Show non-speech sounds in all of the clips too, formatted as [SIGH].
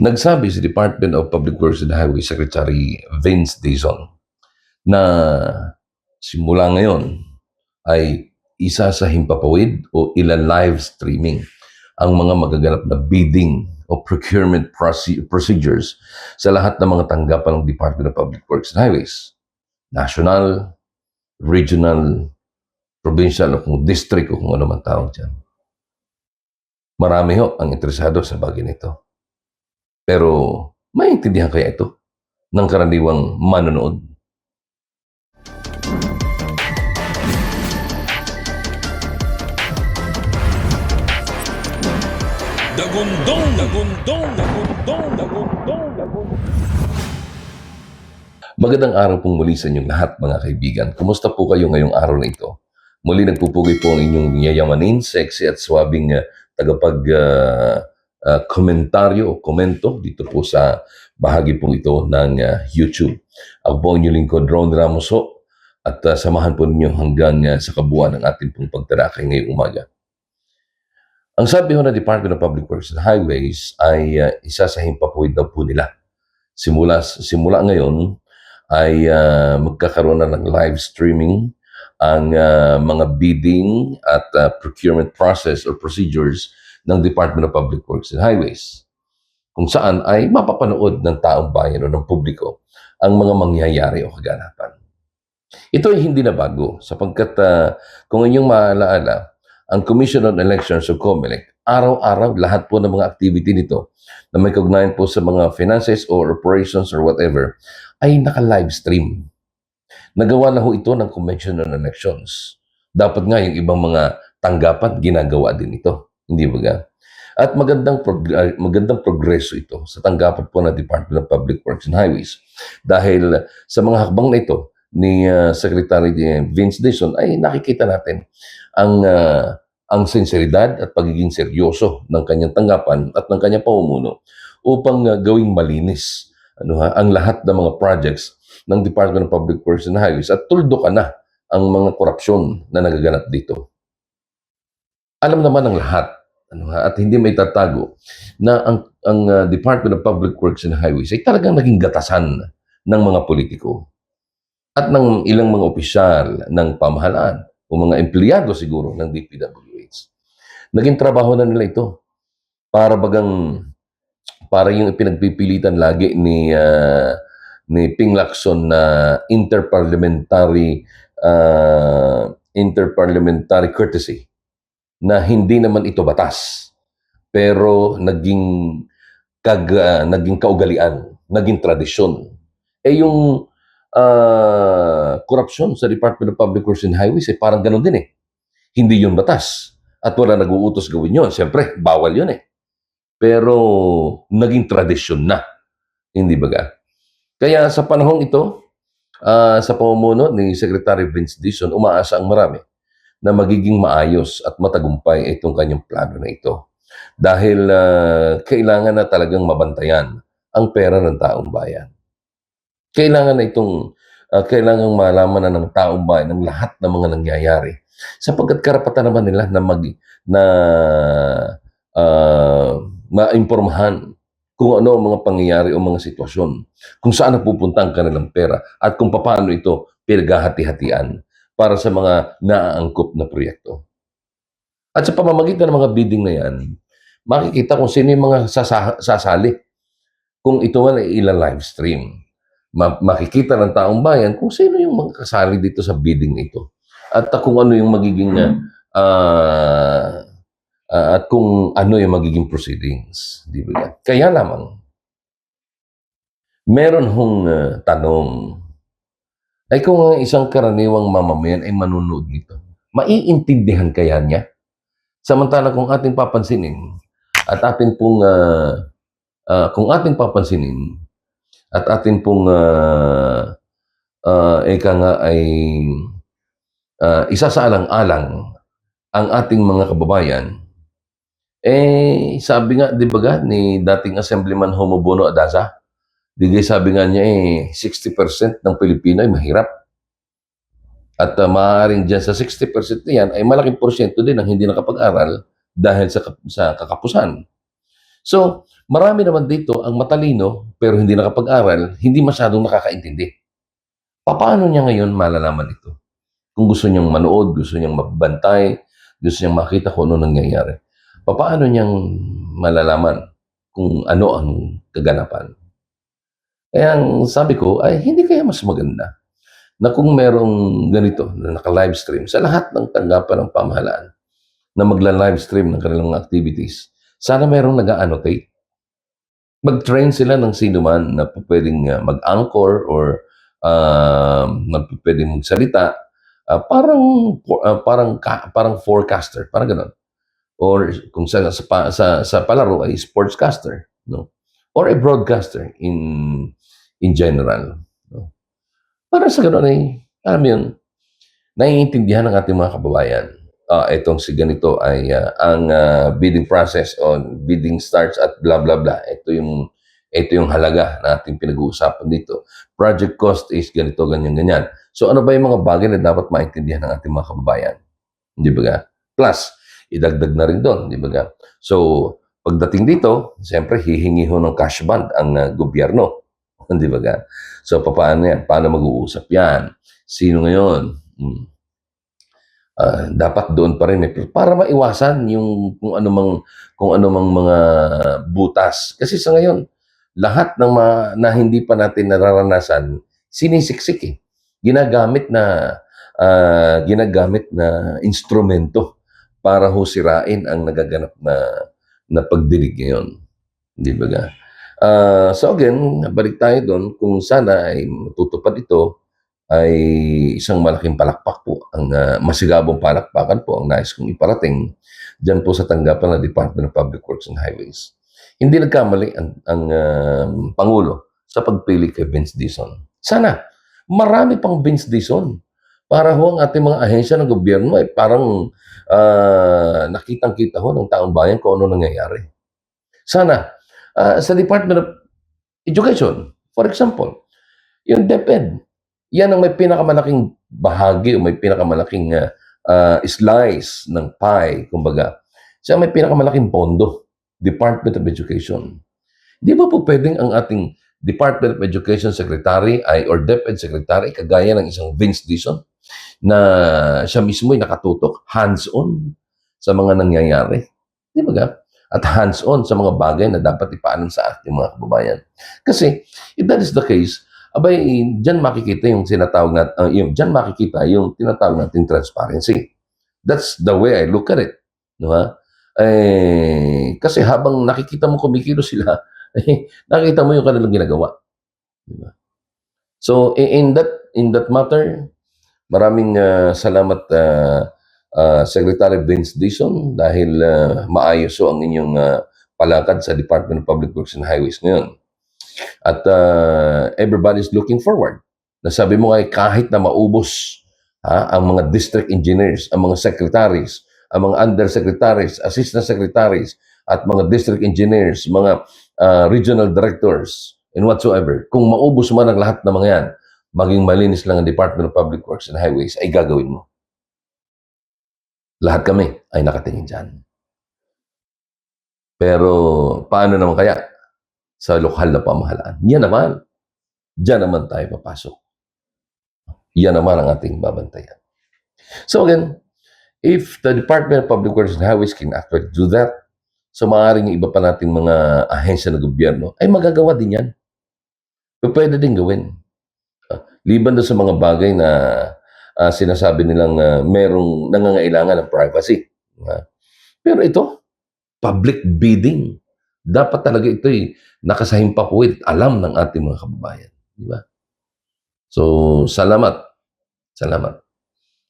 Nagsabi si Department of Public Works and Highway Secretary Vince Dizon na simula ngayon ay isa sa himpapawid o ilan live streaming ang mga magaganap na bidding o procurement proce- procedures sa lahat ng mga tanggapan ng Department of Public Works and Highways. National, regional, provincial o kung district o kung ano man tawag dyan. Marami ho ang interesado sa bagay nito. Pero maintindihan kaya ito ng karaniwang manonood? Dagundong, dagundong, dagundong, dagundong, dagundong. Magandang araw pong muli sa inyong lahat mga kaibigan. Kumusta po kayo ngayong araw na ito? Muli nagpupugay po ang inyong yayamanin, sexy at swabing uh, tagapag uh, uh, komentaryo o komento dito po sa bahagi po ito ng uh, YouTube. Ako po ang inyong lingkod, Ron Ramos ho, at uh, samahan po ninyo hanggang uh, sa kabuuan ng ating pong pagtarakay ngayong umaga. Ang sabi ho ng Department of Public Works and Highways ay uh, isa sa himpapuwid daw po nila. Simula, simula ngayon ay uh, magkakaroon na ng live streaming ang uh, mga bidding at uh, procurement process or procedures ng Department of Public Works and Highways kung saan ay mapapanood ng taong bayan o ng publiko ang mga mangyayari o kaganapan. Ito ay hindi na bago sapagkat uh, kung inyong maalaala, ang Commission on Elections o COMELEC, araw-araw lahat po ng mga activity nito na may kaugnayan po sa mga finances or operations or whatever ay naka-live stream. Nagawa na ho ito ng Convention on Elections. Dapat nga yung ibang mga tanggapan ginagawa din ito. Hindi ba ga? At magandang prog- magandang progreso ito sa tanggapan po ng Department of Public Works and Highways. Dahil sa mga hakbang na ito ni ah, Secretary Vince Dixon ay nakikita natin ang ah, ang sinseridad at pagiging seryoso ng kanyang tanggapan at ng kanyang pamumuno upang ah, gawing malinis ano ha, ang lahat ng mga projects ng Department of Public Works and Highways at tuldukan na ang mga korupsyon na nagaganap dito. Alam naman ng lahat ano ha, at hindi may tatago na ang, ang ah, Department of Public Works and Highways ay talagang naging gatasan ng mga politiko at ng ilang mga opisyal ng pamahalaan o mga empleyado siguro ng DPWH. Naging trabaho na nila ito para bagang para yung pinagpipilitan lagi ni ah, ni Ping Lacson na interparliamentary ah, interparliamentary courtesy na hindi naman ito batas pero naging kag ah, naging kaugalian, naging tradisyon. Eh yung ah, korupsyon sa Department of Public Works and Highways eh parang ganun din eh. Hindi yun batas. At wala nag-uutos gawin yun. Siyempre, bawal yun eh. Pero naging tradisyon na. Hindi ba? Kaya sa panahong ito, ah, sa pamumuno ni Secretary Vince Dixon, umaasa ang marami na magiging maayos at matagumpay itong kanyang plano na ito. Dahil ah, kailangan na talagang mabantayan ang pera ng taong bayan. Kailangan na itong ah, kailangan malaman na ng taong bayan ang lahat ng mga nangyayari. Sapagkat karapatan naman nila na mag na ah, maimpormahan kung ano ang mga pangyayari o mga sitwasyon, kung saan napupunta ang kanilang pera at kung paano ito pinaghahati-hatian para sa mga naaangkop na proyekto. At sa pamamagitan ng mga bidding na yan, makikita kung sino yung mga sasa- sasali. Kung ito man ay ilang live stream, ma- makikita ng taong bayan kung sino yung mga kasali dito sa bidding na ito. At uh, kung ano yung magiging uh, ah, at kung ano yung magiging proceedings. Di ba? Kaya lamang, meron hong ah, tanong, ay kung ang isang karaniwang mamamayan ay manunood nito, maiintindihan kaya niya? Samantala kung ating papansinin, at atin pong, ah, ah, kung ating papansinin, at atin pong, uh, eka nga ay, ah, isa sa alang-alang ang ating mga kababayan, eh, sabi nga, di ba ni dating Assemblyman Homo Bono Adasa, di sabi nga niya eh, 60% ng Pilipino ay mahirap. At uh, maaaring dyan sa 60% na yan ay malaking porsyento din ang hindi nakapag-aral dahil sa, sa kakapusan. So, Marami naman dito ang matalino pero hindi nakapag-aral, hindi masyadong nakakaintindi. Paano niya ngayon malalaman ito? Kung gusto niyang manood, gusto niyang magbantay, gusto niyang makita kung ano nangyayari. Paano niyang malalaman kung ano ang kaganapan? Kaya ang sabi ko ay hindi kaya mas maganda na kung merong ganito na naka-live stream sa lahat ng tanggapan ng pamahalaan na magla-live stream ng kanilang activities, sana merong nag-annotate. Mag-train sila ng sino man na pwedeng uh, mag-anchor or uh, na pwedeng magsalita. Uh, parang uh, parang parang forecaster, parang gano'n. Or kung sa sa, sa sa palaro ay sportscaster, no? Or a broadcaster in in general. Para sa gano'n ay, alam yun, naiintindihan ng ating mga kababayan. Ah, itong si ganito ay ah, ang ah, bidding process on bidding starts at blah blah blah. Ito yung ito yung halaga na ating pinag-uusapan dito. Project cost is ganito, ganyan, ganyan. So ano ba yung mga bagay na dapat maintindihan ng ating mga kababayan? Di ba ga? Plus, idagdag na rin doon, di ba ga? So, pagdating dito, siyempre hihingi ho ng cash bond ang ah, gobyerno. [LAUGHS] di ba ga? So, paano yan? Paano mag-uusap yan? Sino ngayon? Hmm. Ah, dapat doon pa rin eh. Para maiwasan yung kung ano mang, kung ano mang mga butas. Kasi sa ngayon, lahat ng mga, na hindi pa natin nararanasan, sinisiksik eh. Ginagamit na, ah, ginagamit na instrumento para ho sirain ang nagaganap na, na pagdinig ngayon. Di ba ga? Ah, so again, balik tayo doon kung sana ay matutupad ito ay isang malaking palakpak po ang ah, masigabong palakpakan po ang nais kong iparating diyan po sa tanggapan ng Department of Public Works and Highways. Hindi nagkamali ang, ang ah, Pangulo sa pagpili kay Vince Dizon. Sana marami pang Vince Dizon para ho ang ating mga ahensya ng gobyerno ay parang ah, nakitang-kita ho ng taong bayan kung ano nangyayari. Sana ah, sa Department of Education, for example, yung DepEd, yan ang may pinakamalaking bahagi o may pinakamalaking ah, ah, slice ng pie, kumbaga. Siya may pinakamalaking pondo, Department of Education. Di ba po pwedeng ang ating Department of Education Secretary ay or DepEd Secretary kagaya ng isang Vince Dizon na siya mismo ay nakatutok hands-on sa mga nangyayari. Di ba ga? At hands-on sa mga bagay na dapat ipaalam sa ating mga kababayan. Kasi if that is the case, abay, diyan makikita yung sinatawag nat, uh, yung diyan makikita yung tinatawag nating transparency. That's the way I look at it. No ha? Eh, kasi habang nakikita mo kumikilo sila, [LAUGHS] eh, nakikita mo yung kanilang ginagawa. Diba? So, in, that in that matter, maraming ah, salamat uh, Secretary Vince Dizon dahil ah, maayos so ang inyong ah, palakad sa Department of Public Works and Highways ngayon. At uh, everybody's looking forward. Nasabi mo ay kahit na maubos ha, ang mga district engineers, ang mga secretaries, ang mga undersecretaries, assistant secretaries, at mga district engineers, mga uh, regional directors, and whatsoever, kung maubos man ang lahat ng mga yan, maging malinis lang ang Department of Public Works and Highways, ay gagawin mo. Lahat kami ay nakatingin dyan. Pero paano naman kaya sa lokal na pamahalaan? Yan naman. Diyan naman tayo papasok. Yan naman ang ating babantayan. So again, if the Department of Public Works and Highways can actually do that, so maaaring yung iba pa nating mga ahensya ng gobyerno, ay magagawa din yan. Pero pwede din gawin. Ah, Liban doon sa mga bagay na ah, sinasabi nilang ah, merong nangangailangan ng privacy. Ah, pero ito, public bidding. Dapat talaga ito ay nakasahimpapuwid, alam ng ating mga kababayan. Di ba? So, salamat. Salamat.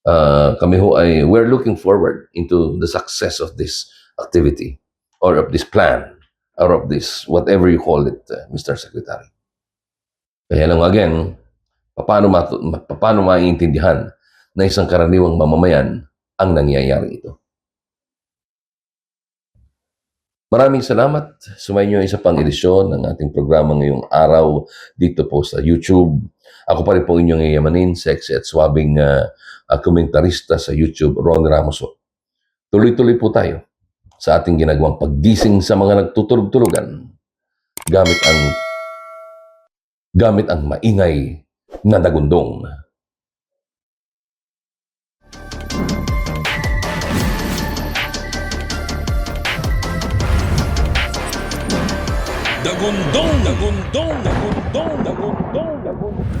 Uh, kami ho ay, we're looking forward into the success of this activity or of this plan or of this, whatever you call it, uh, Mr. Secretary. Kaya lang again, paano, matu- ma- paano maiintindihan na isang karaniwang mamamayan ang nangyayari ito? Maraming salamat. Sumayin niyo isa pang edisyon ng ating programa ngayong araw dito po sa YouTube. Ako pa rin po inyong yayamanin, sexy at swabing uh, uh, komentarista sa YouTube, Ron Ramos. Tuloy-tuloy po tayo sa ating ginagawang paggising sa mga nagtutulog-tulugan gamit ang gamit ang maingay na dagundong. Dagundong, dagundong, dagundong, dagundong, dagundong.